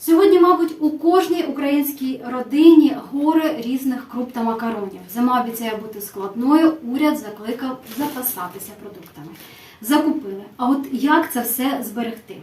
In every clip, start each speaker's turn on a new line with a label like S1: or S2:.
S1: Сьогодні, мабуть, у кожній українській родині гори різних круп та макаронів. Зима обіцяє бути складною. Уряд закликав запасатися продуктами. Закупили. А от як це все зберегти?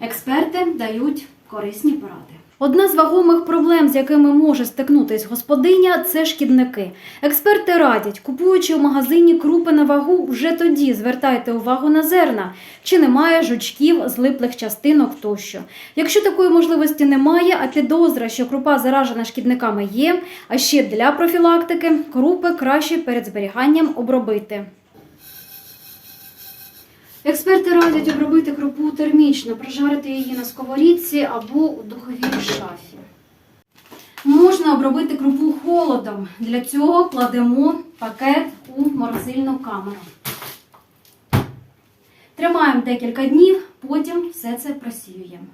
S1: Експерти дають корисні поради. Одна з вагомих проблем, з якими може стикнутись господиня, це шкідники. Експерти радять, купуючи в магазині крупи на вагу, вже тоді звертайте увагу на зерна, чи немає жучків, злиплих частинок тощо. Якщо такої можливості немає, а підозра, що крупа заражена шкідниками є, а ще для профілактики крупи краще перед зберіганням обробити. Експерти радять обробити крупу термічно, прожарити її на сковорідці або у духовій шафі. Можна обробити крупу холодом. Для цього кладемо пакет у морозильну камеру. Тримаємо декілька днів, потім все це просіюємо.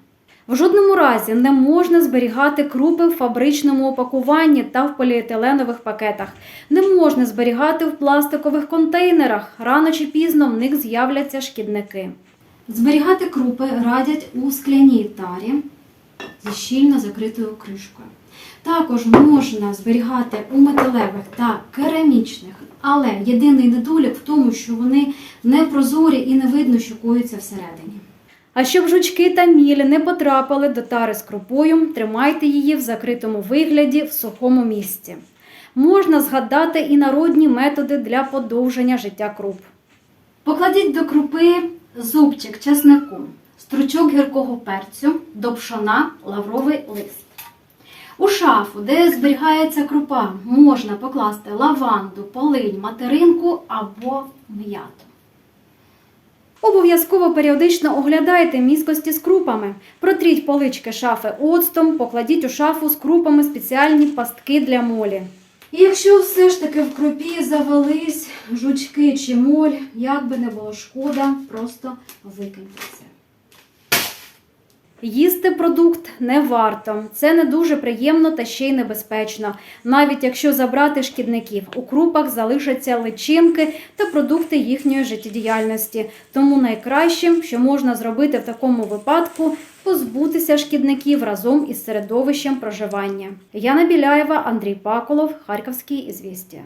S1: В жодному разі не можна зберігати крупи в фабричному опакуванні та в поліетиленових пакетах. Не можна зберігати в пластикових контейнерах. Рано чи пізно в них з'являться шкідники. Зберігати крупи радять у скляній тарі зі щільно закритою кришкою. Також можна зберігати у металевих та керамічних, але єдиний недолік в тому, що вони не прозорі і не видно, що коїться всередині. А щоб жучки та мілі не потрапили до тари з крупою, тримайте її в закритому вигляді в сухому місці. Можна згадати і народні методи для подовження життя круп. Покладіть до крупи зубчик чеснику, стручок гіркого перцю, до пшона лавровий лист. У шафу, де зберігається крупа, можна покласти лаванду, полинь, материнку або м'яту. Обов'язково періодично оглядайте міскості з крупами. Протріть полички шафи оцтом, покладіть у шафу з крупами спеціальні пастки для молі. І якщо все ж таки в крупі завелись жучки чи моль, як би не було шкода, просто викиньте це. Їсти продукт не варто. Це не дуже приємно та ще й небезпечно. Навіть якщо забрати шкідників, у крупах залишаться личинки та продукти їхньої життєдіяльності. Тому найкращим, що можна зробити в такому випадку, позбутися шкідників разом із середовищем проживання. Яна Біляєва, Андрій Паколов, Харківські ізвістія.